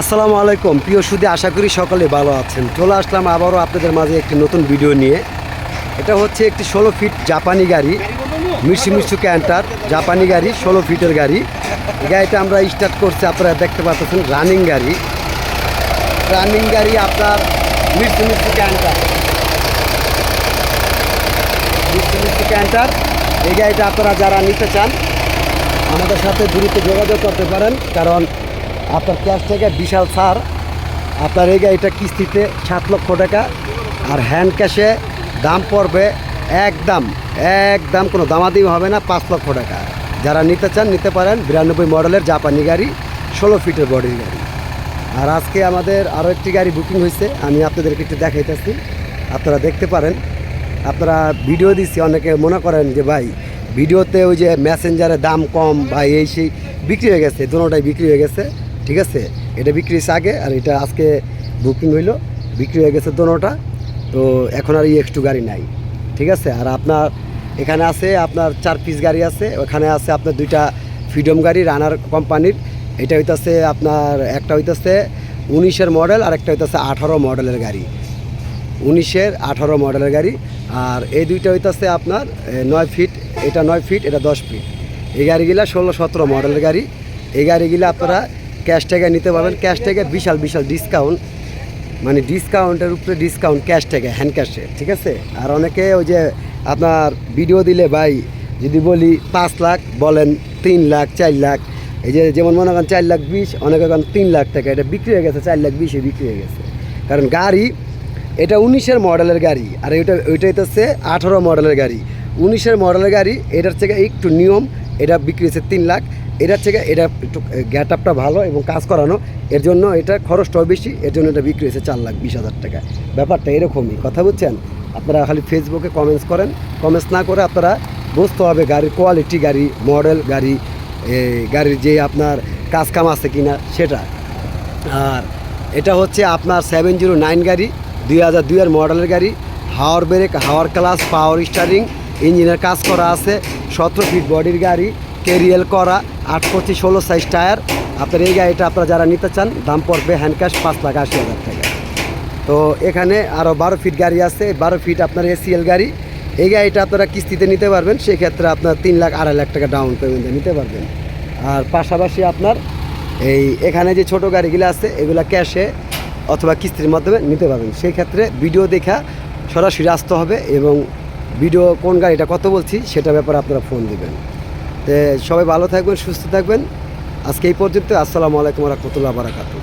আসসালামু আলাইকুম। প্রিয় সুদে, আশা করি সকলে ভালো আছেন। চলে আসলাম আবারও আপনাদের মাঝে একটি নতুন ভিডিও নিয়ে। এটা হচ্ছে একটি ষোলো ফিট জাপানি গাড়ি মিরসি মিরসু ক্যান্টার, জাপানি গাড়ি, ষোলো ফিটের গাড়ি। গাড়িটা আমরা স্টার্ট করছি, আপনারা দেখতে পাচ্ছেন রানিং গাড়ি। রানিং গাড়ি আপনার মিরসি মিরসু ক্যান্টার। মিরসি মিরসু ক্যান্টার। এই গাড়িটা আপনারা যারা নিতে চান, আমাদের সাথে দ্রুত যোগাযোগ করতে পারেন, কারণ আপনার ক্যাশ থেকে বিশাল সার আপনার এই গাড়িটা কিস্তিতে সাত লক্ষ টাকা আর হ্যান্ড ক্যাশে দাম পড়বে একদম একদম কোনো দামাদামি হবে না, পাঁচ লক্ষ টাকা। যারা নিতে চান, নিতে পারেন বিরানব্বই মডেলের জাপানি গাড়ি, ষোলো ফিটের বডির গাড়ি। আর আজকে আমাদের আরও একটি গাড়ি বুকিং হয়েছে, আমি আপনাদেরকে একটু দেখাইতেছি। আপনারা দেখতে পারেন। আপনারা ভিডিও দিচ্ছি অনেকে মনে করেন যে, ভাই ভিডিওতে ওই যে মেসেঞ্জারে দাম কম বা এই সেই বিক্রি হয়ে গেছে দুটোটাই বিক্রি হয়ে গেছে। ঠিক আছে? এটা বিক্রি হয়েছে আগে আর এটা আজকে বুকিং হইল। বিক্রি হয়ে গেছে দুটোটা তো এখন আর এক্স টু গাড়ি নাই। ঠিক আছে? আর আপনার এখানে আছে আপনার চার পিস গাড়ি আছে। ওখানে আছে আপনার দুইটা ফ্রিডম গাড়ি রানার কোম্পানির। এটা হইতাছে আপনার, একটা হইতেছে উনিশের মডেল আর একটা হইতেছে আঠারো মডেলের গাড়ি। উনিশের আঠারো মডেলের গাড়ি। আর এই দুইটা হইতেছে আপনার নয় ফিট এটা নয় ফিট এটা দশ ফিট এই গাড়িগুলা ষোলো সতেরো মডেলের গাড়ি। এই গাড়িগুলো আপনারা ক্যাশ ট্যাগে নিতে পারবেন। ক্যাশ থেকে বিশাল বিশাল ডিসকাউন্ট মানে ডিসকাউন্টের উপরে ডিসকাউন্ট ক্যাশ ট্যাগে হ্যান্ড ক্যাশে ঠিক আছে? আর অনেকে ওই যে আপনার ভিডিও দিলে ভাই, যদি বলি পাঁচ লাখ, বলেন তিন লাখ, চার লাখ, এই যে যেমন মনে করেন চার লাখ বিশ, অনেকে করেন তিন লাখ টাকা, এটা বিক্রি হয়ে গেছে, চার লাখ বিশে বিক্রি হয়ে গেছে। কারণ গাড়ি, এটা উনিশের মডেলের গাড়ি, আর ওইটা ওইটা হচ্ছে আঠারো মডেলের গাড়ি। উনিশের মডেলের গাড়ি, এটার থেকে একটু নিয়ম, এটা বিক্রি হচ্ছে তিন লাখ এটার থেকে এটা একটু গ্যাট আপটা ভালো এবং কাজ করানো। এর জন্য এটা খরচটাও বেশি, এর জন্য এটা বিক্রি হয়েছে চার লাখ বিশ হাজার টাকা। ব্যাপারটা এরকমই, কথা বুঝছেন? আপনারা খালি ফেসবুকে কমেন্টস করেন কমেন্টস না করে আপনারা বুঝতে হবে গাড়ির কোয়ালিটি গাড়ি মডেল গাড়ি গাড়ির যে আপনার কাজ কাম আছে কিনা সেটা। আর এটা হচ্ছে আপনার সেভেন জিরো নাইন গাড়ি, দুই হাজার দুইয়ের মডেলের গাড়ি হাওয়ার ব্রেক হাওয়ার ক্লাস পাওয়ার স্টারিং ইঞ্জিনের কাজ করা আছে, সতেরো ফিট বডির গাড়ি কেরিয়েল করা আট পঁচিশ ষোলো সাইজ টায়ার আপনার এই গাড়িটা আপনারা যারা নিতে চান, দাম পড়বে হ্যান্ড ক্যাশ পাঁচ লাখ আশি হাজার টাকা। তো এখানে আরও বারো ফিট গাড়ি আছে, বারো ফিট আপনার এসিএল গাড়ি। এই গাড়িটা আপনারা কিস্তিতে নিতে পারবেন, সেক্ষেত্রে আপনার তিন লাখ আড়াই লাখ টাকা ডাউন পেমেন্টে নিতে পারবেন। আর পাশাপাশি আপনার এই এখানে যে ছোট গাড়িগুলো আছে, এগুলো ক্যাশে অথবা কিস্তির মাধ্যমে নিতে পারবেন। সেই ক্ষেত্রে ভিডিও দেখা সরাসরি আসতে হবে এবং ভিডিও কোন গাড়িটা কত বলছি, সেটা ব্যাপারে আপনারা ফোন দিবেন। সবাই ভালো থাকবেন সুস্থ থাকবেন। আজকে এই পর্যন্ত আসসালামু আলাইকুম রহমতুল্লাহ বারাকাতু